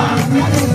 Amen.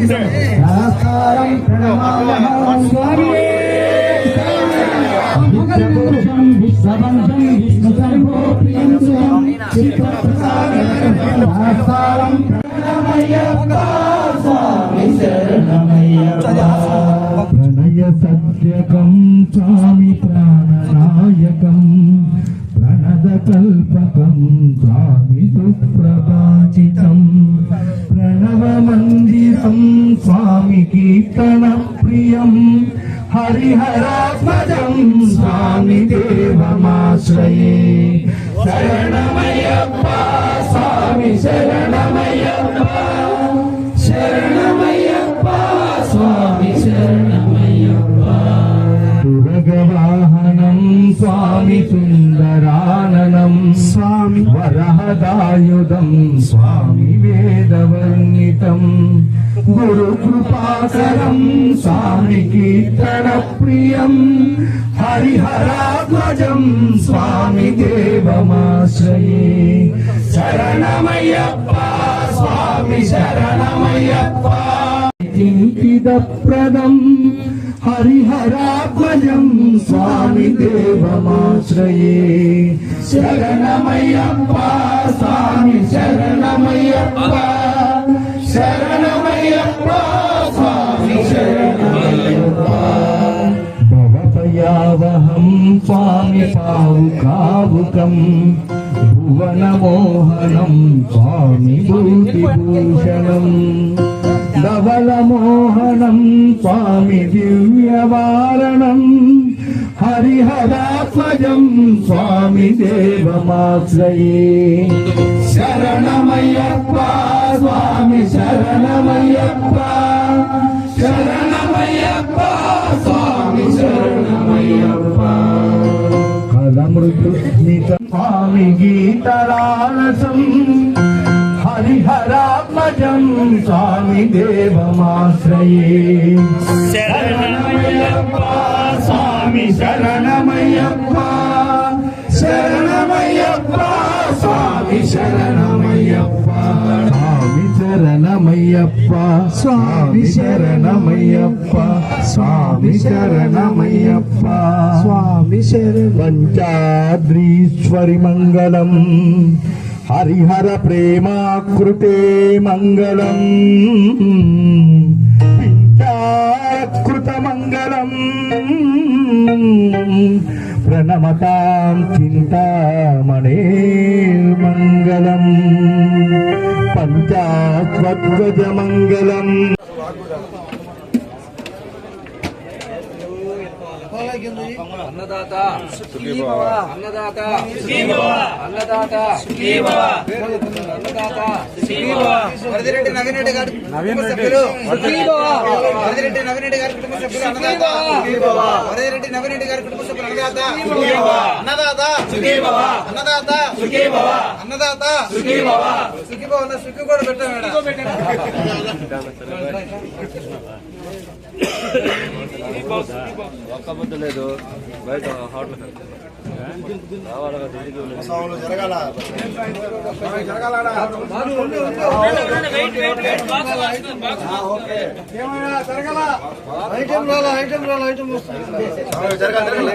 నమస్కారం విశ్వపురుషం విశ్వవంశం Vishnu servo నమస్కారం ప్రణమయ్యప్ప స్వామి శరణమయ్యప్ప. ప్రణయ సత్యకం స్వామి ప్రాణనాయకం. ప్రణద కల్పకం స్వామి సుప్రభాచితం ప్రణవ మందిరం స్వామి కీర్తన ప్రియం హరిహరాత్మజం స్వామి దేవమాశ్రయే శరణమయ్యప్ప స్వామి శరణమయ్యప్ప శరణమయ్యప్ప స్వామి శరణమయ్యప్ప దుర్గవాహనం స్వామి సుందరాననం. స్వామి. వరహదాయుధం స్వామి వేదవర్ణితం. గురు కృపాకరం స్వామి కీర్తన ప్రియం. హరిహరాధ్వజం స్వామి దేవమాశ్రయే. శరణమయ్యప్ప స్వామి శరణమయ్యప్ప. కింకిదప్రదం హరిహరాత్మజం స్వామి దేవమాశ్రయే. శరణమయ్యప్ప స్వామి శరణమయ్యప్ప శరణమయ్యప్ప స్వామి శరణమయ్యప్ప. భవపయావహం స్వామి పావుకావుకం భువనమోహనం స్వామి భూతిభూషణం. ధవలమోహనం స్వామి దివ్యవారణం హరిహరాత్మజం స్వామి దేవమాశ్రయే శరణమయ్యప్ప స్వామి శరణమయ్యప్ప శరణమయ్యప్ప స్వామి శరణమయ్యప్ప కలమృదుస్మిత స్వామి గీతరాలసం హరిహరాత్మజం స్వామి దేవమాశ్రయే శరణమయ్యప్ప స్వామి శరణమయ్యప్ప శరణమయ్యప్ప స్వామి శరణమయ్యప్ప స్వామి శరణమయ్యప్ప స్వామి శరణమయ్యప్ప స్వామి శరణమయ్యప్ప స్వామి శరణం పంచాద్రీశ్వరి మంగళం హరిహర ప్రేమాకృతే మంగళం. పించాకృత మంగళం ప్రణమతాం చింతామణే మంగళం. పంచాధ్వజ మంగళం. అన్నదాత. అన్నదాత. అన్నదాత. అన్నదాత. వరదిరెడ్డి నవీన్ రెడ్డి గారి కుటుంబ సభ్యులు. వరదిరెడ్డి నవీన్ రెడ్డి గారి కుటుంబ సభ్యులు అన్నదాత. వరదిరెడ్డి నవీన్ రెడ్డి గారి కుటుంబ సభ్యులు అన్నదాత. అన్నదాత. అన్నదాత. అన్నదాత. సుఖీభవ. అన్న సుఖి కూడా పెట్టాం మేడం. ఒక్క లేదు బయట హోటల్ తిరిగి ఐటమ్ రాలా ఐటమ్ రాలా ఐటమ్ జరగాల.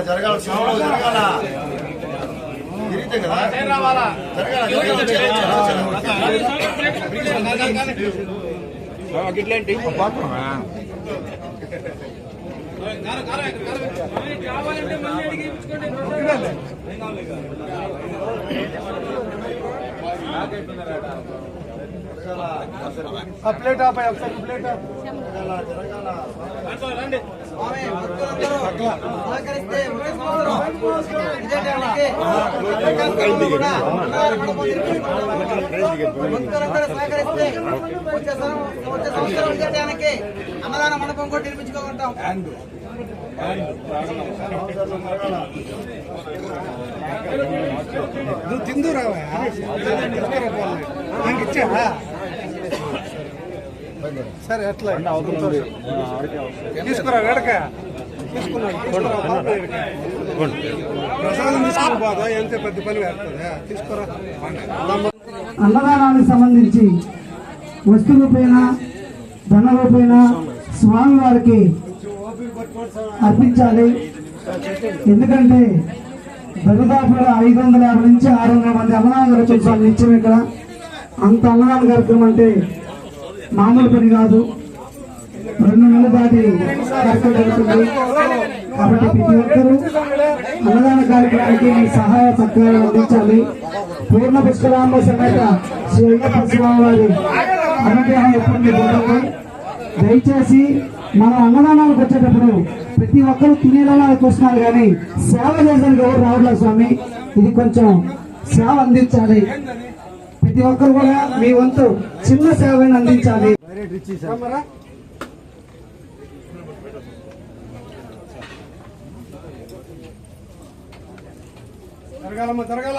జరగాల. శ్రమలో జరగాల తిరిగితే కదా జరగాల జరగాల ప్లేట్ ఆపాయి ఒకసారి ప్లేట్ భక్తులందరూ సహకరిస్తే ఒకే సంవత్సరం భక్తులందరూ కూడా అన్నదాన మండపం సహకరిస్తే వచ్చే సంవత్సరం ఇదే అన్నదాన మండపం కూడా నిర్మించుకోగలుగుతాం నువ్వు తిందు రావా ఇచ్చా సరే ఎట్లా తీసుకురా వేడక ప్రసాదం తీసుకుని పోదా ఎంత అన్నదానానికి సంబంధించి వస్తు రూపేణ ధన రూపేణ స్వామి వారికి అర్పించాలి. ఎందుకంటే దరిదాపుగా ఐదు వందల యాభై నుంచి ఆరు వందల మంది అన్నదానం జరుగుతుంది నిత్యం ఇక్కడ. అంత అన్నదాన కార్యక్రమం అంటే మామూలు పని కాదు. రెండు నెలల దాటి కార్యక్రమం జరుగుతుంది. కాబట్టి ప్రతి ఒక్కరూ అన్నదాన కార్యక్రమానికి మీ సహాయ సహకారాలు అందించాలి. పూర్ణ పుష్కరాంబ సమేత శ్రీ అయ్యప్ప స్వామి వారి అనుగ్రహం ఎప్పుడు మీకు దయచేసి మనం అన్నదానాలకు వచ్చేటప్పుడు ప్రతి ఒక్కరు తినేలా చూస్తున్నారు కానీ సేవ చేసేందుకు ఎవరు రావట్లేదు స్వామి. ఇది కొంచెం సేవ అందించాలి. ప్రతి ఒక్కరు కూడా మీ వంతు చిన్న సేవని అందించాలి జరగాలమ్మా జరగాల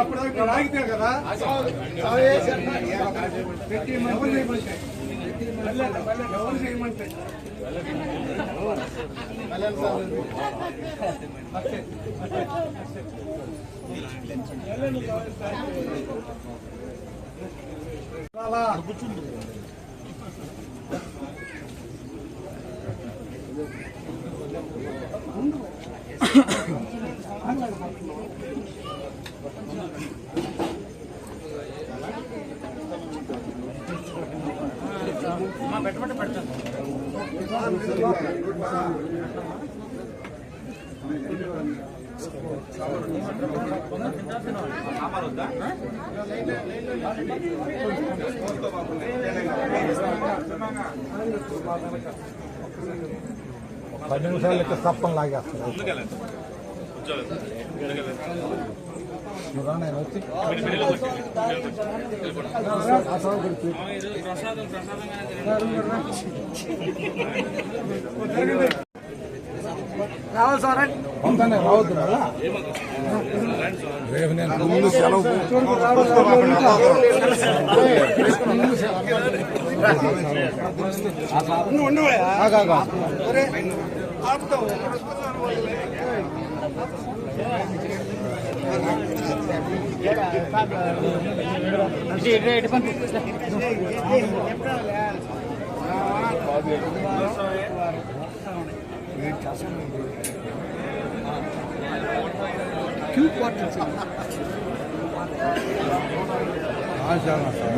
అప్పటిదాకా ఆగితే కదా ప్రతి మంది చేయమంటే ఎవరు చేయమంటే కూర్చుంది పెట్టమంటే పెడతాను వద్దా పది నిమిషాలు లెక్క సప్పం లాగేస్తారు చూడా నేను వచ్చి పొందనే రావద్దు మళ్ళా రేపు నేను ముందు సెలవు ఆగాగా. ఆశానా సార్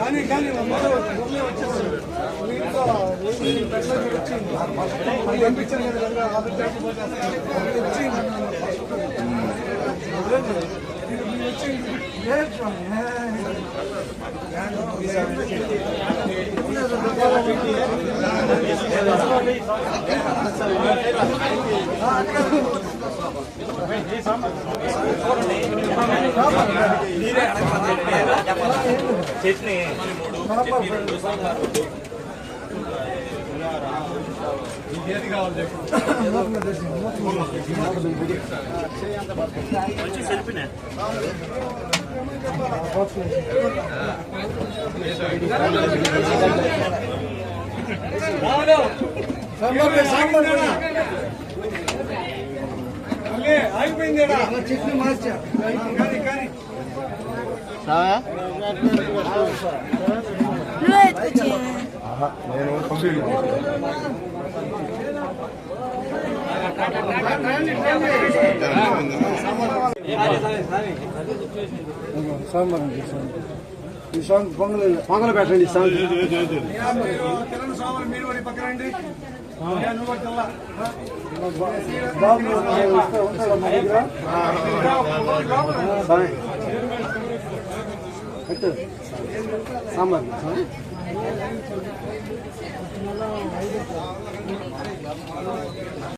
కానీ మీతో పంపించాను కదా వచ్చింది కార్డు వచ్చి వచ్చి లేదు స్వామి అయిపోయింది చట్నీ మార్చా కానీ కానీ నేను సాంబార్ ఈ సాంగ్ పొంగల్ పొంగల్ పెట్టండి సాంగ్ కిరణ్ స్వామి మీరు పక్కనండి సాంబార్